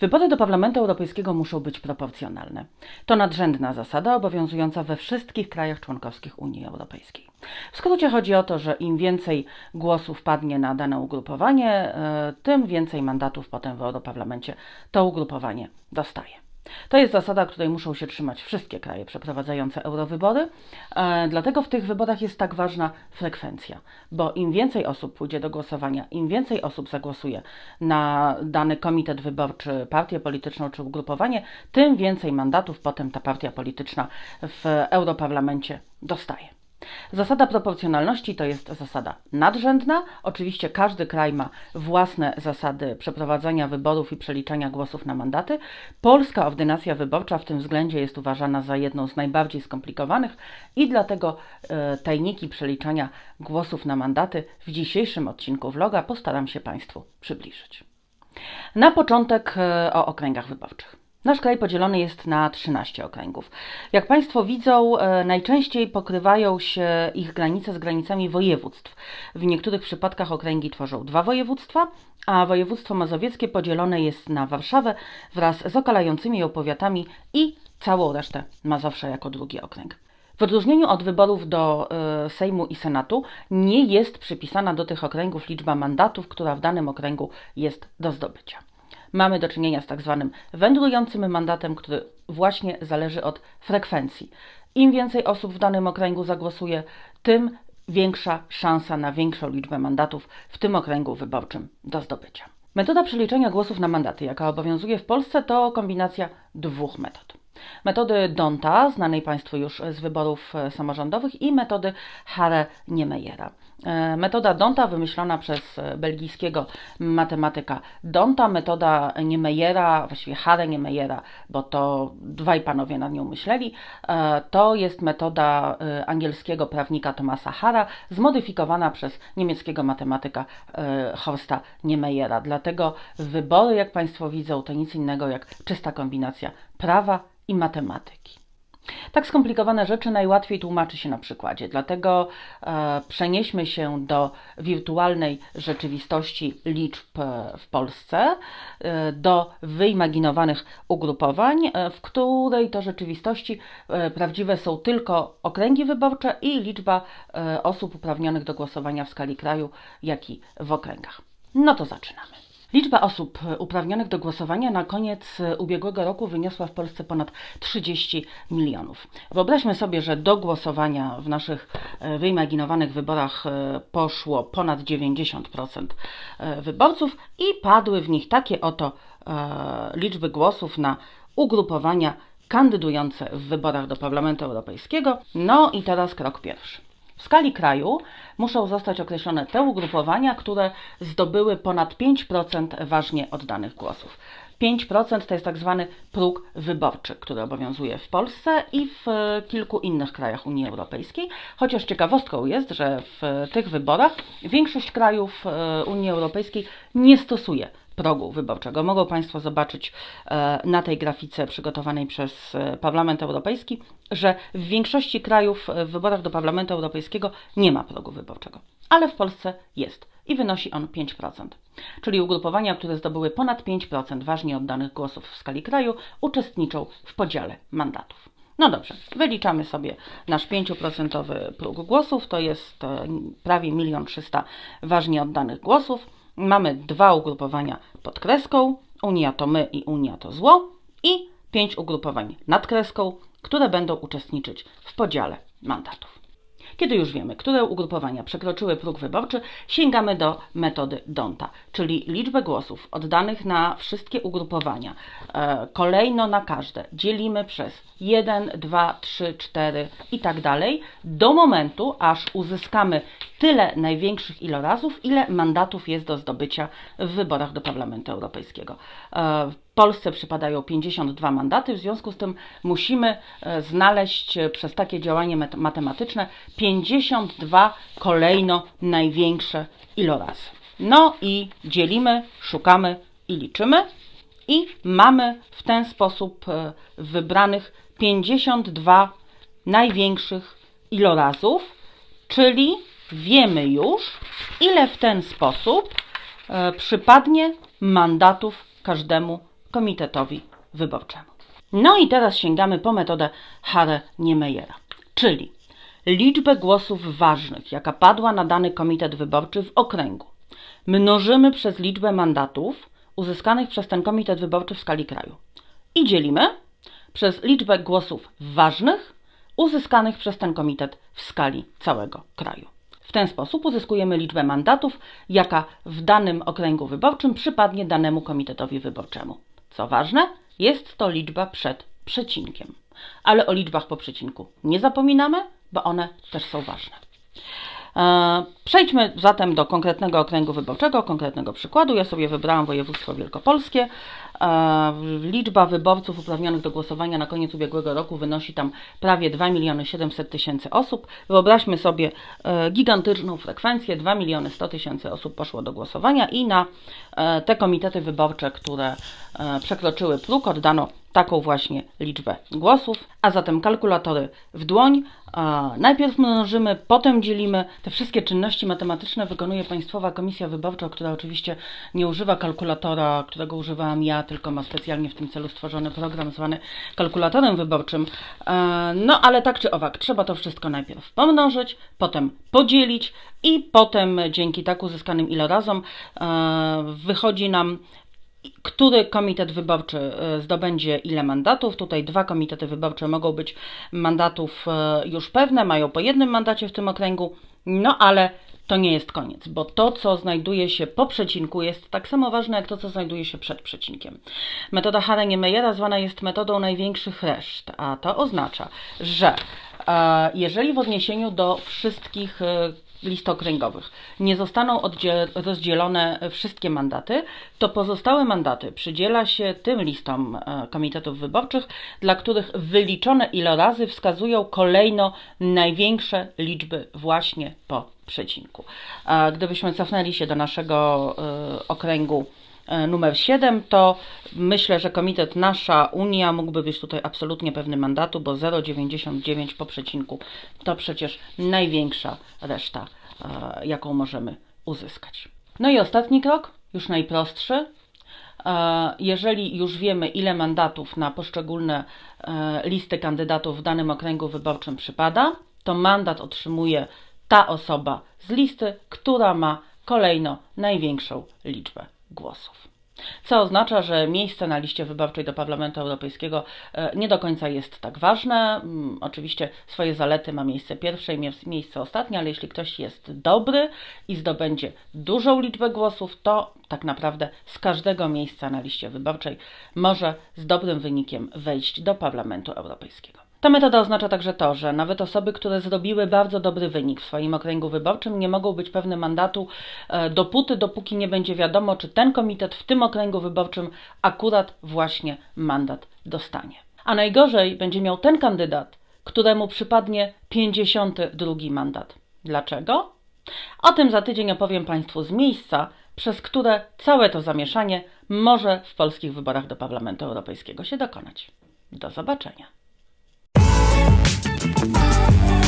Wybory do Parlamentu Europejskiego muszą być proporcjonalne. To nadrzędna zasada obowiązująca we wszystkich krajach członkowskich Unii Europejskiej. W skrócie chodzi o to, że im więcej głosów padnie na dane ugrupowanie, e, tym więcej mandatów potem w Europarlamencie to ugrupowanie dostaje. To jest zasada, której muszą się trzymać wszystkie kraje przeprowadzające eurowybory. E, dlatego w tych wyborach jest tak ważna frekwencja, bo im więcej osób pójdzie do głosowania, im więcej osób zagłosuje na dany komitet wyborczy, partię polityczną czy ugrupowanie, tym więcej mandatów potem ta partia polityczna w europarlamencie dostaje. Zasada proporcjonalności to jest zasada nadrzędna. Oczywiście każdy kraj ma własne zasady przeprowadzania wyborów i przeliczania głosów na mandaty. Polska ordynacja wyborcza w tym względzie jest uważana za jedną z najbardziej skomplikowanych i dlatego e, tajniki przeliczania głosów na mandaty w dzisiejszym odcinku vloga postaram się Państwu przybliżyć. Na początek e, o okręgach wyborczych. Nasz kraj podzielony jest na 13 okręgów. Jak Państwo widzą, e, najczęściej pokrywają się ich granice z granicami województw. W niektórych przypadkach okręgi tworzą dwa województwa, a województwo mazowieckie podzielone jest na Warszawę wraz z okalającymi ją powiatami i całą resztę Mazowsza jako drugi okręg. W odróżnieniu od wyborów do y, Sejmu i Senatu nie jest przypisana do tych okręgów liczba mandatów, która w danym okręgu jest do zdobycia mamy do czynienia z tak zwanym wędrującym mandatem, który właśnie zależy od frekwencji. Im więcej osób w danym okręgu zagłosuje, tym większa szansa na większą liczbę mandatów w tym okręgu wyborczym do zdobycia. Metoda przeliczenia głosów na mandaty, jaka obowiązuje w Polsce, to kombinacja dwóch metod. Metody Donta, znanej Państwu już z wyborów e, samorządowych, i metody Hare-Niemeyera. E, metoda Donta wymyślona przez e, belgijskiego matematyka Donta, metoda Niemeyera, właściwie Hare Niemeyera, bo to dwaj panowie nad nią myśleli, to jest metoda angielskiego prawnika Thomasa Hara, zmodyfikowana przez niemieckiego matematyka Horsta Niemeyera. Dlatego wybory, jak Państwo widzą, to nic innego jak czysta kombinacja prawa i matematyki. Tak skomplikowane rzeczy najłatwiej tłumaczy się na przykładzie, dlatego e, przenieśmy się do wirtualnej rzeczywistości liczb e, w Polsce, e, do wyimaginowanych ugrupowań, e, w której to rzeczywistości e, prawdziwe są tylko okręgi wyborcze i liczba e, osób uprawnionych do głosowania w skali kraju, jak i w okręgach. No to zaczynamy. Liczba osób uprawnionych do głosowania na koniec ubiegłego roku wyniosła w Polsce ponad 30 milionów. Wyobraźmy sobie, że do głosowania w naszych e, wyimaginowanych wyborach e, poszło ponad 90% e, wyborców i padły w nich takie oto liczby głosów na ugrupowania kandydujące w wyborach do Parlamentu Europejskiego. No i teraz krok pierwszy. W skali kraju muszą zostać określone te ugrupowania, które zdobyły ponad 5% ważnie oddanych głosów. 5% to jest tak zwany próg wyborczy, który obowiązuje w Polsce i w kilku innych krajach Unii Europejskiej. Chociaż ciekawostką jest, że w tych wyborach większość krajów e, Unii Europejskiej nie stosuje progu wyborczego. Mogą Państwo zobaczyć e, na tej grafice przygotowanej przez e, Parlament Europejski, że w większości krajów w wyborach do Parlamentu Europejskiego nie ma progu wyborczego, ale w Polsce jest i wynosi on 5%. Czyli ugrupowania, które zdobyły ponad 5% ważnie oddanych głosów w skali kraju, uczestniczą w podziale mandatów. No dobrze, wyliczamy sobie nasz 5% próg głosów, to jest e, prawie 1 300 ważnie oddanych głosów. Mamy dwa ugrupowania pod kreską, Unia to my i Unia to zło i pięć ugrupowań nad kreską, które będą uczestniczyć w podziale mandatów. Kiedy już wiemy, które ugrupowania przekroczyły próg wyborczy, sięgamy do metody Donta, czyli liczbę głosów oddanych na wszystkie ugrupowania, e, kolejno na każde, dzielimy przez 1, 2, 3, 4 i tak dalej, do momentu, aż uzyskamy tyle największych ilorazów, ile mandatów jest do zdobycia w wyborach do Parlamentu Europejskiego. Polsce przypadają 52 mandaty, w związku z tym musimy e, znaleźć e, przez takie działanie matematyczne 52 kolejno największe ilorazy. No i dzielimy, szukamy i liczymy i mamy w ten sposób e, wybranych 52 największych ilorazów, czyli wiemy już, ile w ten sposób przypadnie mandatów każdemu komitetowi wyborczemu. No i teraz sięgamy po metodę Hare-Niemeyera, czyli liczbę głosów ważnych, jaka padła na dany komitet wyborczy w okręgu, mnożymy przez liczbę mandatów uzyskanych przez ten komitet wyborczy w skali kraju i dzielimy przez liczbę głosów ważnych uzyskanych przez ten komitet w skali całego kraju. W ten sposób uzyskujemy liczbę mandatów, jaka w danym okręgu wyborczym przypadnie danemu komitetowi wyborczemu. Co ważne, jest to liczba przed przecinkiem. Ale o liczbach po przecinku nie zapominamy, bo one też są ważne. E, Przejdźmy zatem do konkretnego okręgu wyborczego, konkretnego przykładu. Ja sobie wybrałam województwo wielkopolskie. Liczba wyborców uprawnionych do głosowania na koniec ubiegłego roku wynosi tam prawie 2 miliony 700 tysięcy osób. Wyobraźmy sobie e, gigantyczną frekwencję, 2 miliony 100 tysięcy osób poszło do głosowania i na e, te komitety wyborcze, które e, przekroczyły próg, oddano taką właśnie liczbę głosów, a zatem kalkulatory w dłoń. Najpierw mnożymy, potem dzielimy. Te wszystkie czynności matematyczne wykonuje Państwowa Komisja Wyborcza, która oczywiście nie używa kalkulatora, którego używałam ja, tylko ma specjalnie w tym celu stworzony program zwany kalkulatorem wyborczym. E, No ale tak czy owak, trzeba to wszystko najpierw pomnożyć, potem podzielić i potem dzięki tak uzyskanym ilorazom e, wychodzi nam który komitet wyborczy e, zdobędzie ile mandatów. Tutaj dwa komitety wyborcze mogą być mandatów już pewne, mają po jednym mandacie w tym okręgu, no ale to nie jest koniec, bo to, co znajduje się po przecinku, jest tak samo ważne jak to, co znajduje się przed przecinkiem. Metoda Harenga-Meyera zwana jest metodą największych reszt, a to oznacza, że e, jeżeli w odniesieniu do wszystkich e, list okręgowych nie zostaną rozdzielone wszystkie mandaty, to pozostałe mandaty przydziela się tym listom e, komitetów wyborczych, dla których wyliczone ilorazy wskazują kolejno największe liczby właśnie po przecinku. Gdybyśmy cofnęli się do naszego e, okręgu numer 7, to myślę, że komitet Nasza Unia mógłby być tutaj absolutnie pewny mandatu, bo 0,99 po przecinku to przecież największa reszta, e, jaką możemy uzyskać. No i ostatni krok, już najprostszy. E, Jeżeli już wiemy, ile mandatów na poszczególne e, listy kandydatów w danym okręgu wyborczym przypada, to mandat otrzymuje ta osoba z listy, która ma kolejno największą liczbę głosów. Co oznacza, że miejsce na liście wyborczej do Parlamentu Europejskiego e, nie do końca jest tak ważne. Mm, Oczywiście swoje zalety ma miejsce pierwsze i mie- miejsce ostatnie, ale jeśli ktoś jest dobry i zdobędzie dużą liczbę głosów, to tak naprawdę z każdego miejsca na liście wyborczej może z dobrym wynikiem wejść do Parlamentu Europejskiego. Ta metoda oznacza także to, że nawet osoby, które zrobiły bardzo dobry wynik w swoim okręgu wyborczym, nie mogą być pewne mandatu e, dopóty, dopóki nie będzie wiadomo, czy ten komitet w tym okręgu wyborczym akurat właśnie mandat dostanie. A najgorzej będzie miał ten kandydat, któremu przypadnie 52 mandat. Dlaczego? O tym za tydzień opowiem Państwu z miejsca, przez które całe to zamieszanie może w polskich wyborach do Parlamentu Europejskiego się dokonać. Do zobaczenia. Thank you.